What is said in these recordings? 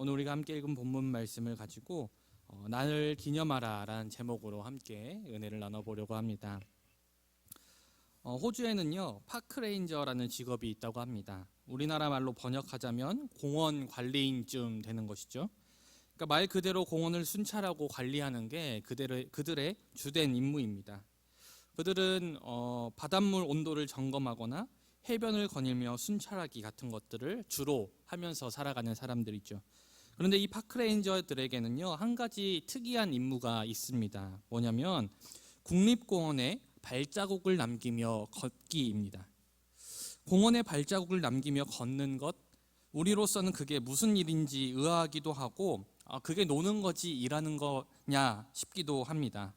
오늘 우리가 함께 읽은 본문 말씀을 가지고 어, 나를 기념하라라는 제목으로 함께 은혜를 나눠보려고 합니다. 어, 호주에는요 파크레인저라는 직업이 있다고 합니다. 우리나라 말로 번역하자면 공원 관리인쯤 되는 것이죠. 그러니까 말 그대로 공원을 순찰하고 관리하는 게 그들의, 그들의 주된 임무입니다. 그들은 어, 바닷물 온도를 점검하거나 해변을 거닐며 순찰하기 같은 것들을 주로 하면서 살아가는 사람들이죠. 그런데 이 파크레인저들에게는요 한 가지 특이한 임무가 있습니다. 뭐냐면 국립공원에 발자국을 남기며 걷기입니다. 공원에 발자국을 남기며 걷는 것 우리로서는 그게 무슨 일인지 의아하기도 하고 아, 그게 노는 거지 일하는 거냐 싶기도 합니다.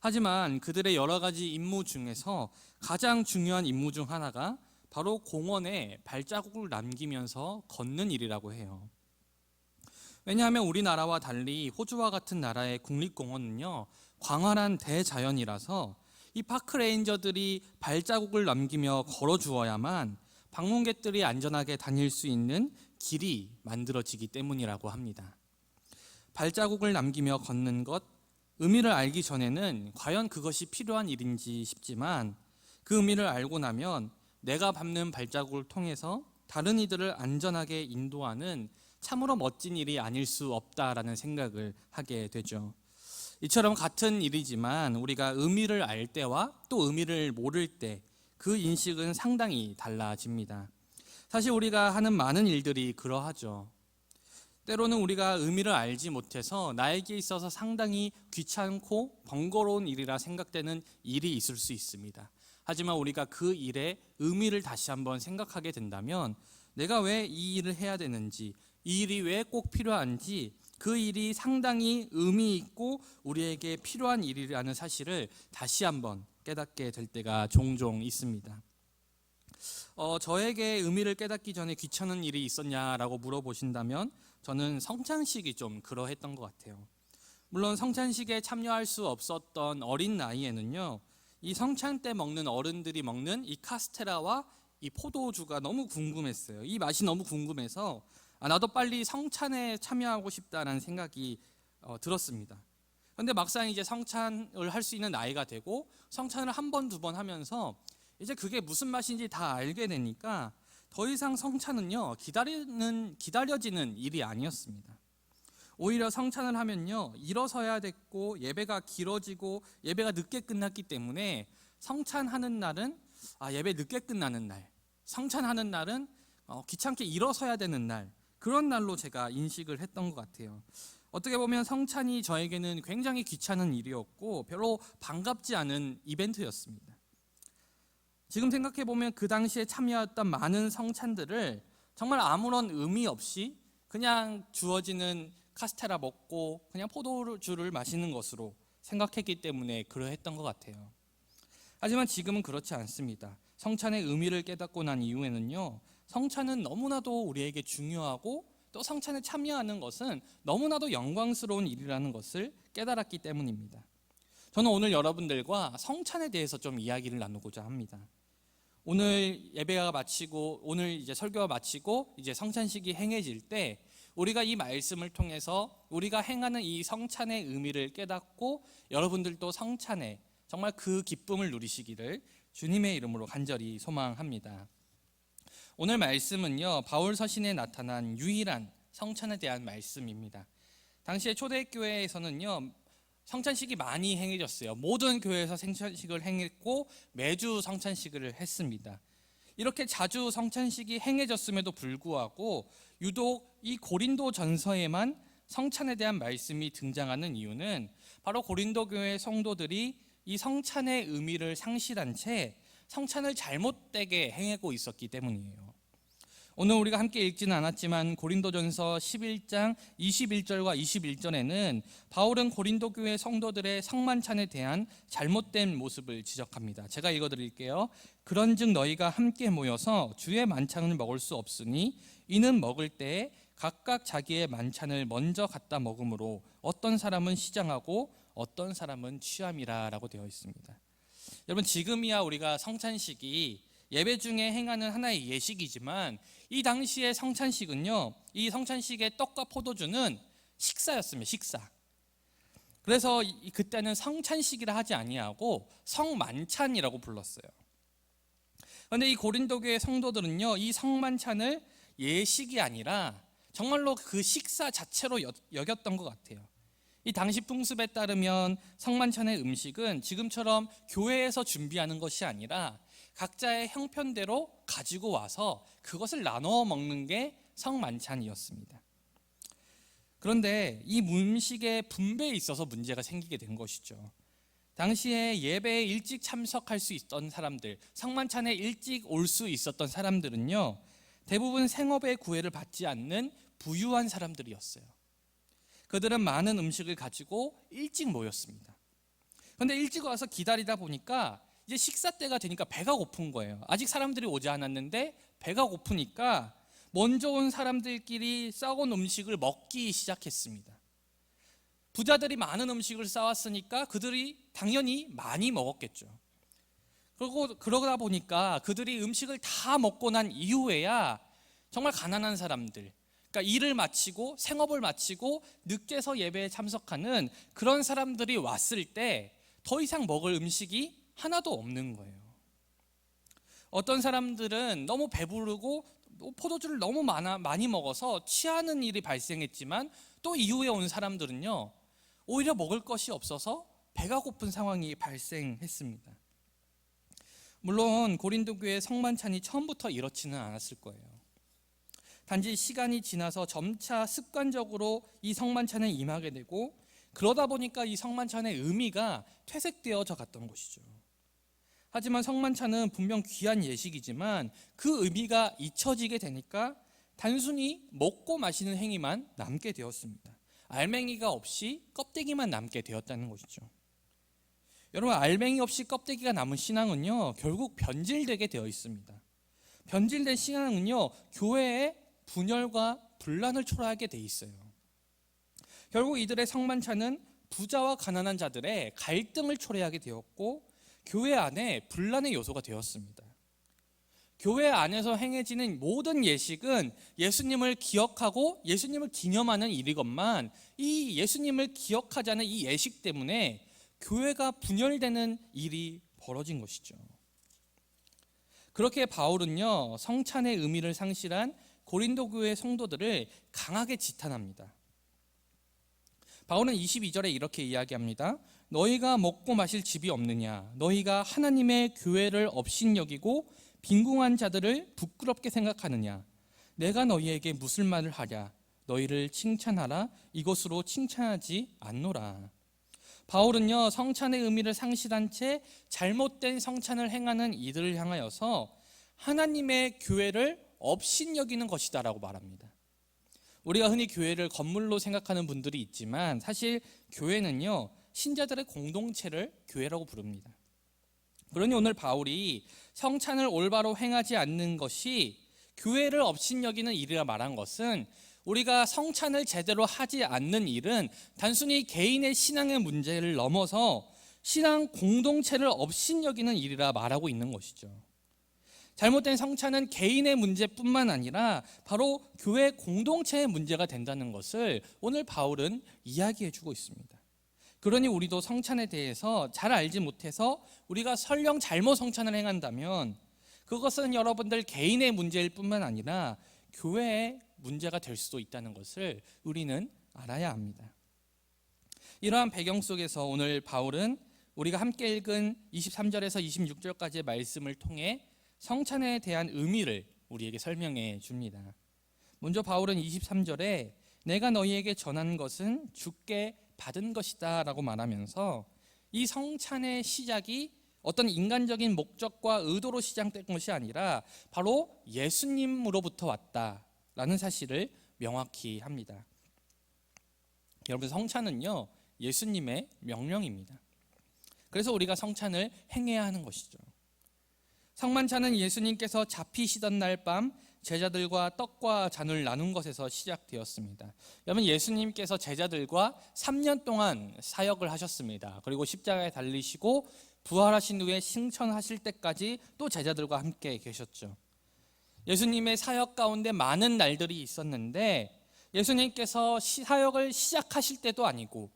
하지만 그들의 여러 가지 임무 중에서 가장 중요한 임무 중 하나가 바로 공원에 발자국을 남기면서 걷는 일이라고 해요. 왜냐하면 우리나라와 달리 호주와 같은 나라의 국립공원은요 광활한 대자연이라서 이 파크 레인저들이 발자국을 남기며 걸어 주어야만 방문객들이 안전하게 다닐 수 있는 길이 만들어지기 때문이라고 합니다. 발자국을 남기며 걷는 것 의미를 알기 전에는 과연 그것이 필요한 일인지 싶지만 그 의미를 알고 나면 내가 밟는 발자국을 통해서 다른 이들을 안전하게 인도하는 참으로 멋진 일이 아닐 수 없다라는 생각을 하게 되죠. 이처럼 같은 일이지만 우리가 의미를 알 때와 또 의미를 모를 때 그 인식은 상당히 달라집니다. 사실 우리가 하는 많은 일들이 그러하죠. 때로는 우리가 의미를 알지 못해서 나에게 있어서 상당히 귀찮고 번거로운 일이라 생각되는 일이 있을 수 있습니다. 하지만 우리가 그 일의 의미를 다시 한번 생각하게 된다면 내가 왜 이 일을 해야 되는지, 이 일이 왜 꼭 필요한지, 그 일이 상당히 의미 있고 우리에게 필요한 일이라는 사실을 다시 한번 깨닫게 될 때가 종종 있습니다. 어, 저에게 의미를 깨닫기 전에 귀찮은 일이 있었냐라고 물어보신다면 저는 성찬식이 좀 그러했던 것 같아요. 물론 성찬식에 참여할 수 없었던 어린 나이에는요, 이 성찬 때 먹는 어른들이 먹는 이 카스테라와 이 포도주가 너무 궁금했어요. 이 맛이 너무 궁금해서 아, 나도 빨리 성찬에 참여하고 싶다라는 생각이 어, 들었습니다. 근데 막상 이제 성찬을 할 수 있는 나이가 되고 성찬을 한 번, 두 번 하면서 이제 그게 무슨 맛인지 다 알게 되니까 더 이상 성찬은요, 기다리는, 기다려지는 일이 아니었습니다. 오히려 성찬을 하면요, 일어서야 됐고, 예배가 길어지고, 예배가 늦게 끝났기 때문에 성찬하는 날은, 아, 예배 늦게 끝나는 날, 성찬하는 날은 어, 귀찮게 일어서야 되는 날, 그런 날로 제가 인식을 했던 것 같아요. 어떻게 보면 성찬이 저에게는 굉장히 귀찮은 일이었고 별로 반갑지 않은 이벤트였습니다. 지금 생각해 보면 그 당시에 참여했던 많은 성찬들을 정말 아무런 의미 없이 그냥 주어지는 카스테라 먹고 그냥 포도주를 마시는 것으로 생각했기 때문에 그러했던 것 같아요. 하지만 지금은 그렇지 않습니다. 성찬의 의미를 깨닫고 난 이후에는요, 성찬은 너무나도 우리에게 중요하고 또 성찬에 참여하는 것은 너무나도 영광스러운 일이라는 것을 깨달았기 때문입니다. 저는 오늘 여러분들과 성찬에 대해서 좀 이야기를 나누고자 합니다. 오늘 예배가 마치고 오늘 이제 설교가 마치고 이제 성찬식이 행해질 때 우리가 이 말씀을 통해서 우리가 행하는 이 성찬의 의미를 깨닫고 여러분들도 성찬에 정말 그 기쁨을 누리시기를 주님의 이름으로 간절히 소망합니다. 오늘 말씀은요, 바울 서신에 나타난 유일한 성찬에 대한 말씀입니다. 당시에 초대교회에서는요, 성찬식이 많이 행해졌어요. 모든 교회에서 성찬식을 행했고 매주 성찬식을 했습니다. 이렇게 자주 성찬식이 행해졌음에도 불구하고 유독 이 고린도 전서에만 성찬에 대한 말씀이 등장하는 이유는 바로 고린도 교회 성도들이 이 성찬의 의미를 상실한 채 성찬을 잘못되게 행하고 있었기 때문이에요. 오늘 우리가 함께 읽지는 않았지만 고린도전서 11장 21절과 21절에는 바울은 고린도 교회 성도들의 성만찬에 대한 잘못된 모습을 지적합니다. 제가 읽어 드릴게요. 그런즉 너희가 함께 모여서 주의 만찬을 먹을 수 없으니 이는 먹을 때에 각각 자기의 만찬을 먼저 갖다 먹으므로 어떤 사람은 시장하고 어떤 사람은 취함이라라고 되어 있습니다. 여러분 지금이야 우리가 성찬식이 예배 중에 행하는 하나의 예식이지만 이 당시의 성찬식은요. 이 성찬식의 떡과 포도주는 식사였습니다. 식사. 그래서 이- 그때는 성찬식이라 하지 아니하고 성만찬이라고 불렀어요. 그런데 이 고린도 교회 성도들은요. 이 성만찬을 예식이 아니라 정말로 그 식사 자체로 여- 여겼던 것 같아요. 이 당시 풍습에 따르면 성만찬의 음식은 지금처럼 교회에서 준비하는 것이 아니라 각자의 형편대로 가지고 와서 그것을 나눠 먹는 게 성만찬이었습니다. 그런데 이 음식의 분배에 있어서 문제가 생기게 된 것이죠. 당시에 예배에 일찍 참석할 수 있던 사람들, 성만찬에 일찍 올 수 있었던 사람들은요, 대부분 생업의 구애를 받지 않는 부유한 사람들이었어요. 그들은 많은 음식을 가지고 일찍 모였습니다. 그런데 일찍 와서 기다리다 보니까 이제 식사 때가 되니까 배가 고픈 거예요. 아직 사람들이 오지 않았는데 배가 고프니까 먼저 온 사람들끼리 싸온 음식을 먹기 시작했습니다. 부자들이 많은 음식을 싸왔으니까 그들이 당연히 많이 먹었겠죠. 그리고 그러다 보니까 그들이 음식을 다 먹고 난 이후에야 정말 가난한 사람들, 그러니까 일을 마치고 생업을 마치고 늦게서 예배에 참석하는 그런 사람들이 왔을 때 더 이상 먹을 음식이 하나도 없는 거예요. 어떤 사람들은 너무 배부르고 포도주를 너무 많아, 많이 먹어서 취하는 일이 발생했지만 또 이후에 온 사람들은요 오히려 먹을 것이 없어서 배가 고픈 상황이 발생했습니다. 물론 고린도 교회 성만찬이 처음부터 이렇지는 않았을 거예요. 단지 시간이 지나서 점차 습관적으로 이 성만찬에 임하게 되고 그러다 보니까 이 성만찬의 의미가 퇴색되어져 갔던 것이죠. 하지만 성만찬은 분명 귀한 예식이지만 그 의미가 잊혀지게 되니까 단순히 먹고 마시는 행위만 남게 되었습니다. 알맹이가 없이 껍데기만 남게 되었다는 것이죠. 여러분 알맹이 없이 껍데기가 남은 신앙은요 결국 변질되게 되어 있습니다. 변질된 신앙은요 교회에 분열과 분란을 초래하게 돼 있어요. 결국 이들의 성만찬은 부자와 가난한 자들의 갈등을 초래하게 되었고 교회 안에 분란의 요소가 되었습니다. 교회 안에서 행해지는 모든 예식은 예수님을 기억하고 예수님을 기념하는 일이건만 이 예수님을 기억하자는 이 예식 때문에 교회가 분열되는 일이 벌어진 것이죠. 그렇게 바울은요 성찬의 의미를 상실한 고린도 교회 성도들을 강하게 지탄합니다. 바울은 22절에 이렇게 이야기합니다. 너희가 먹고 마실 집이 없느냐? 너희가 하나님의 교회를 업신여기고 빈궁한 자들을 부끄럽게 생각하느냐? 내가 너희에게 무슨 말을 하랴? 너희를 칭찬하라. 이것으로 칭찬하지 않노라. 바울은요 성찬의 의미를 상실한 채 잘못된 성찬을 행하는 이들을 향하여서 하나님의 교회를 업신여기는 것이다라고 말합니다. 우리가 흔히 교회를 건물로 생각하는 분들이 있지만 사실 교회는요 신자들의 공동체를 교회라고 부릅니다. 그러니 오늘 바울이 성찬을 올바로 행하지 않는 것이 교회를 업신여기는 일이라 말한 것은 우리가 성찬을 제대로 하지 않는 일은 단순히 개인의 신앙의 문제를 넘어서 신앙 공동체를 업신여기는 일이라 말하고 있는 것이죠. 잘못된 성찬은 개인의 문제뿐만 아니라 바로 교회 공동체의 문제가 된다는 것을 오늘 바울은 이야기해 주고 있습니다. 그러니 우리도 성찬에 대해서 잘 알지 못해서 우리가 설령 잘못 성찬을 행한다면 그것은 여러분들 개인의 문제일 뿐만 아니라 교회의 문제가 될 수도 있다는 것을 우리는 알아야 합니다. 이러한 배경 속에서 오늘 바울은 우리가 함께 읽은 23절에서 26절까지의 말씀을 통해 성찬에 대한 의미를 우리에게 설명해 줍니다. 먼저 바울은 23절에 내가 너희에게 전한 것은 주께 받은 것이다 라고 말하면서 이 성찬의 시작이 어떤 인간적인 목적과 의도로 시작된 것이 아니라 바로 예수님으로부터 왔다라는 사실을 명확히 합니다. 여러분 성찬은요 예수님의 명령입니다. 그래서 우리가 성찬을 행해야 하는 것이죠. 성만찬은 예수님께서 잡히시던 날 밤 제자들과 떡과 잔을 나눈 것에서 시작되었습니다. 여러분 예수님께서 제자들과 3년 동안 사역을 하셨습니다. 그리고 십자가에 달리시고 부활하신 후에 승천하실 때까지 또 제자들과 함께 계셨죠. 예수님의 사역 가운데 많은 날들이 있었는데 예수님께서 시- 사역을 시작하실 때도 아니고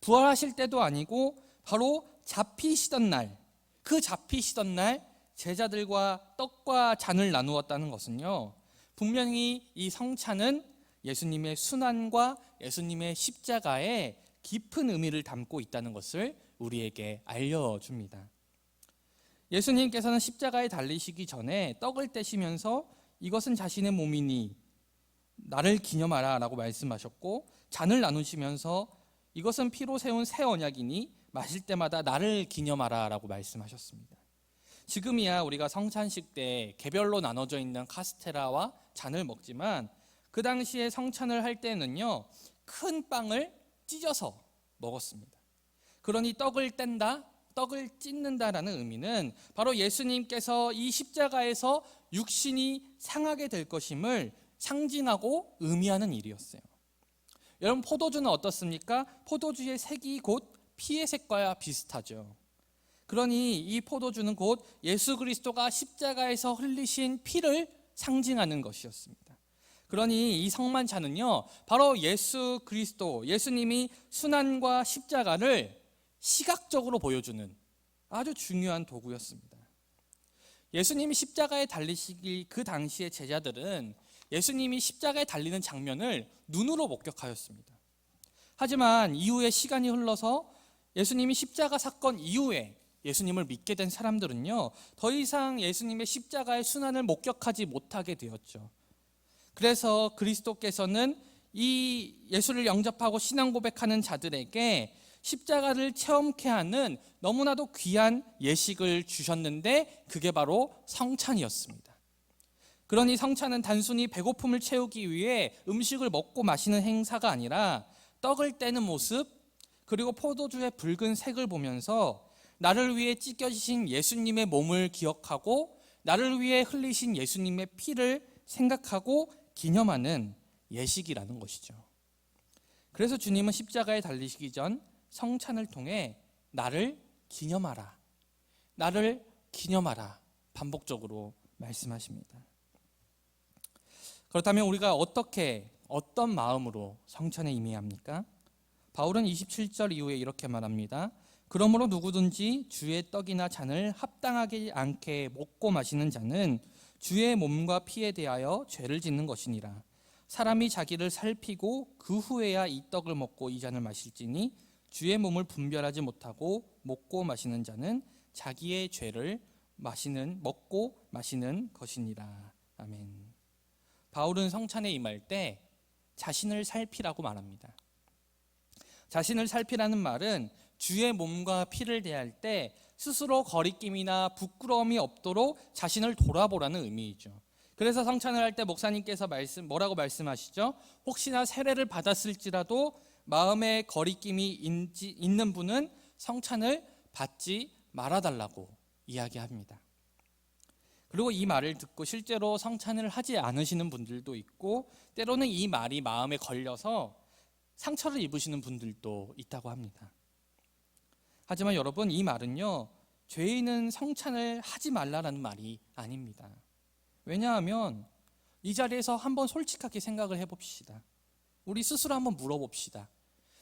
부활하실 때도 아니고 바로 잡히시던 날, 그 잡히시던 날 제자들과 떡과 잔을 나누었다는 것은요. 분명히 이 성찬은 예수님의 순환과 예수님의 십자가에 깊은 의미를 담고 있다는 것을 우리에게 알려줍니다. 예수님께서는 십자가에 달리시기 전에 떡을 떼시면서 이것은 자신의 몸이니 나를 기념하라 라고 말씀하셨고 잔을 나누시면서 이것은 피로 세운 새 언약이니 마실 때마다 나를 기념하라 라고 말씀하셨습니다. 지금이야 우리가 성찬식 때 개별로 나눠져 있는 카스테라와 잔을 먹지만 그 당시에 성찬을 할 때는요 큰 빵을 찢어서 먹었습니다. 그러니 떡을 뗀다, 떡을 찢는다라는 의미는 바로 예수님께서 이 십자가에서 육신이 상하게 될 것임을 상징하고 의미하는 일이었어요. 여러분 포도주는 어떻습니까? 포도주의 색이 곧 피의 색과 비슷하죠. 그러니 이 포도주는 곧 예수 그리스도가 십자가에서 흘리신 피를 상징하는 것이었습니다. 그러니 이 성만찬은요, 바로 예수 그리스도, 예수님이 순환과 십자가를 시각적으로 보여주는 아주 중요한 도구였습니다. 예수님이 십자가에 달리시기 그 당시의 제자들은 예수님이 십자가에 달리는 장면을 눈으로 목격하였습니다. 하지만 이후에 시간이 흘러서 예수님이 십자가 사건 이후에 예수님을 믿게 된 사람들은요, 더 이상 예수님의 십자가의 순환을 목격하지 못하게 되었죠. 그래서 그리스도께서는 이 예수를 영접하고 신앙 고백하는 자들에게 십자가를 체험케 하는 너무나도 귀한 예식을 주셨는데 그게 바로 성찬이었습니다. 그러니 성찬은 단순히 배고픔을 채우기 위해 음식을 먹고 마시는 행사가 아니라 떡을 떼는 모습 그리고 포도주의 붉은 색을 보면서 나를 위해 찢겨지신 예수님의 몸을 기억하고 나를 위해 흘리신 예수님의 피를 생각하고 기념하는 예식이라는 것이죠. 그래서 주님은 십자가에 달리시기 전 성찬을 통해 나를 기념하라. 나를 기념하라. 반복적으로 말씀하십니다. 그렇다면 우리가 어떻게 어떤 마음으로 성찬에 임해야 합니까? 바울은 27절 이후에 이렇게 말합니다. 그러므로 누구든지 주의 떡이나 잔을 합당하지 않게 먹고 마시는 자는 주의 몸과 피에 대하여 죄를 짓는 것이니라. 사람이 자기를 살피고 그 후에야 이 떡을 먹고 이 잔을 마실지니 주의 몸을 분별하지 못하고 먹고 마시는 자는 자기의 죄를 마시는 먹고 마시는 것이니라. 아멘. 바울은 성찬에 임할 때 자신을 살피라고 말합니다. 자신을 살피라는 말은 주의 몸과 피를 대할 때 스스로 거리낌이나 부끄러움이 없도록 자신을 돌아보라는 의미이죠. 그래서 성찬을 할 때 목사님께서 말씀 뭐라고 말씀하시죠? 혹시나 세례를 받았을지라도 마음에 거리낌이 인지, 있는 분은 성찬을 받지 말아달라고 이야기합니다. 그리고 이 말을 듣고 실제로 성찬을 하지 않으시는 분들도 있고 때로는 이 말이 마음에 걸려서 상처를 입으시는 분들도 있다고 합니다. 하지만 여러분 이 말은요 죄인은 성찬을 하지 말라라는 말이 아닙니다. 왜냐하면 이 자리에서 한번 솔직하게 생각을 해봅시다. 우리 스스로 한번 물어봅시다.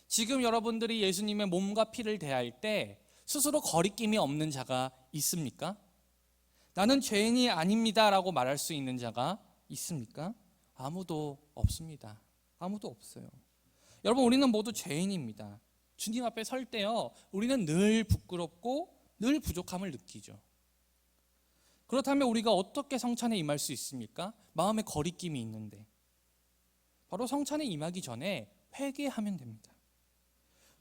지금 여러분들이 예수님의 몸과 피를 대할 때 스스로 거리낌이 없는 자가 있습니까? 나는 죄인이 아닙니다라고 말할 수 있는 자가 있습니까? 아무도 없습니다. 아무도 없어요. 여러분 우리는 모두 죄인입니다. 주님 앞에 설 때요. 우리는 늘 부끄럽고 늘 부족함을 느끼죠. 그렇다면 우리가 어떻게 성찬에 임할 수 있습니까? 마음에 거리낌이 있는데. 바로 성찬에 임하기 전에 회개하면 됩니다.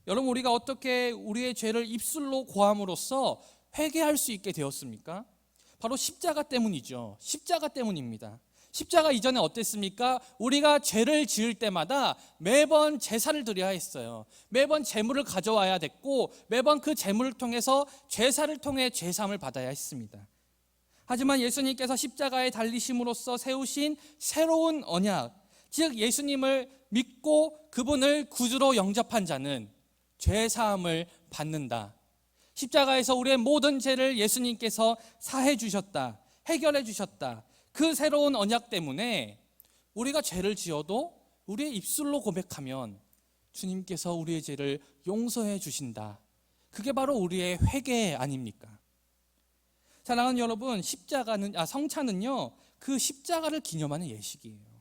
여러분 우리가 어떻게 우리의 죄를 입술로 고함으로써 회개할 수 있게 되었습니까? 바로 십자가 때문이죠. 십자가 때문입니다. 십자가 이전에 어땠습니까? 우리가 죄를 지을 때마다 매번 제사를 드려야 했어요. 매번 제물을 가져와야 됐고 매번 그 제물을 통해서 제사를 통해 죄삼을 받아야 했습니다. 하지만 예수님께서 십자가에 달리심으로써 세우신 새로운 언약, 즉 예수님을 믿고 그분을 구주로 영접한 자는 죄 사함을 받는다. 십자가에서 우리의 모든 죄를 예수님께서 사해 주셨다. 해결해 주셨다. 그 새로운 언약 때문에 우리가 죄를 지어도 우리의 입술로 고백하면 주님께서 우리의 죄를 용서해 주신다. 그게 바로 우리의 회개 아닙니까? 사랑하는 여러분, 십자가는 아 성찬은요. 그 십자가를 기념하는 예식이에요.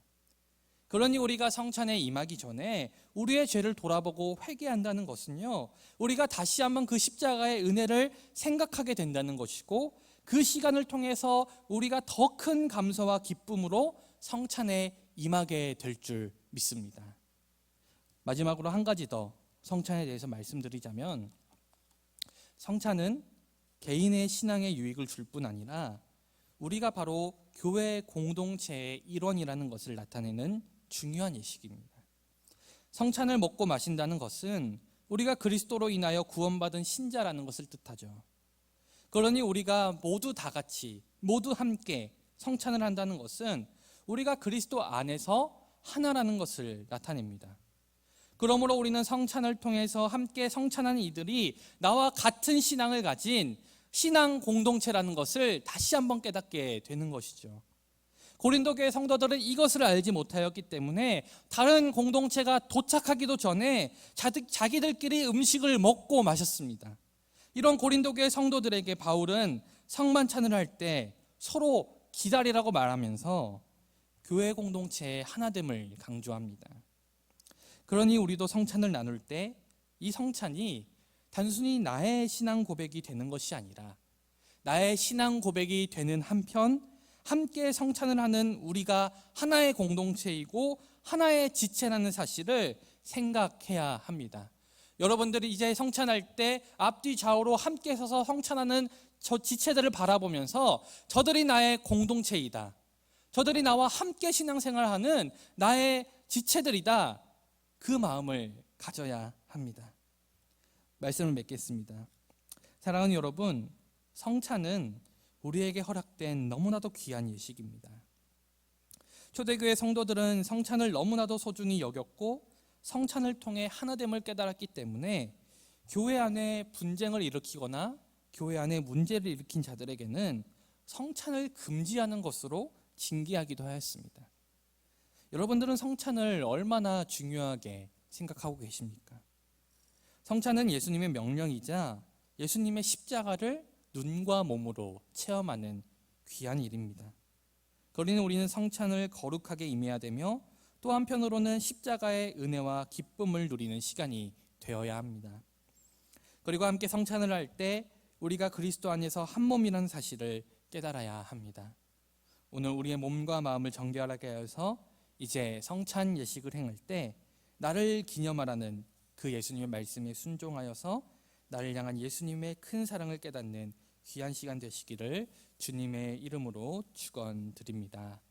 그러니 우리가 성찬에 임하기 전에 우리의 죄를 돌아보고 회개한다는 것은요. 우리가 다시 한번 그 십자가의 은혜를 생각하게 된다는 것이고 그 시간을 통해서 우리가 더 큰 감사와 기쁨으로 성찬에 임하게 될 줄 믿습니다. 마지막으로 한 가지 더 성찬에 대해서 말씀드리자면 성찬은 개인의 신앙에 유익을 줄 뿐 아니라 우리가 바로 교회 공동체의 일원이라는 것을 나타내는 중요한 예식입니다. 성찬을 먹고 마신다는 것은 우리가 그리스도로 인하여 구원받은 신자라는 것을 뜻하죠. 그러니 우리가 모두 다 같이 모두 함께 성찬을 한다는 것은 우리가 그리스도 안에서 하나라는 것을 나타냅니다. 그러므로 우리는 성찬을 통해서 함께 성찬하는 이들이 나와 같은 신앙을 가진 신앙 공동체라는 것을 다시 한번 깨닫게 되는 것이죠. 고린도 교회 성도들은 이것을 알지 못하였기 때문에 다른 공동체가 도착하기도 전에 자기들끼리 음식을 먹고 마셨습니다. 이런 고린도 교회 성도들에게 바울은 성만찬을 할 때 서로 기다리라고 말하면서 교회 공동체의 하나됨을 강조합니다. 그러니 우리도 성찬을 나눌 때 이 성찬이 단순히 나의 신앙 고백이 되는 것이 아니라 나의 신앙 고백이 되는 한편 함께 성찬을 하는 우리가 하나의 공동체이고 하나의 지체라는 사실을 생각해야 합니다. 여러분들이 이제 성찬할 때 앞뒤 좌우로 함께 서서 성찬하는 저 지체들을 바라보면서 저들이 나의 공동체이다. 저들이 나와 함께 신앙생활하는 나의 지체들이다. 그 마음을 가져야 합니다. 말씀을 맺겠습니다. 사랑하는 여러분, 성찬은 우리에게 허락된 너무나도 귀한 예식입니다. 초대교회 성도들은 성찬을 너무나도 소중히 여겼고 성찬을 통해 하나됨을 깨달았기 때문에 교회 안에 분쟁을 일으키거나 교회 안에 문제를 일으킨 자들에게는 성찬을 금지하는 것으로 징계하기도 하였습니다. 여러분들은 성찬을 얼마나 중요하게 생각하고 계십니까? 성찬은 예수님의 명령이자 예수님의 십자가를 눈과 몸으로 체험하는 귀한 일입니다. 그러니 우리는 성찬을 거룩하게 임해야 되며 또 한편으로는 십자가의 은혜와 기쁨을 누리는 시간이 되어야 합니다. 그리고 함께 성찬을 할 때 우리가 그리스도 안에서 한 몸이라는 사실을 깨달아야 합니다. 오늘 우리의 몸과 마음을 정결하게 하여서 이제 성찬 예식을 행할 때 나를 기념하라는 그 예수님의 말씀에 순종하여서 나를 향한 예수님의 큰 사랑을 깨닫는 귀한 시간 되시기를 주님의 이름으로 축원드립니다.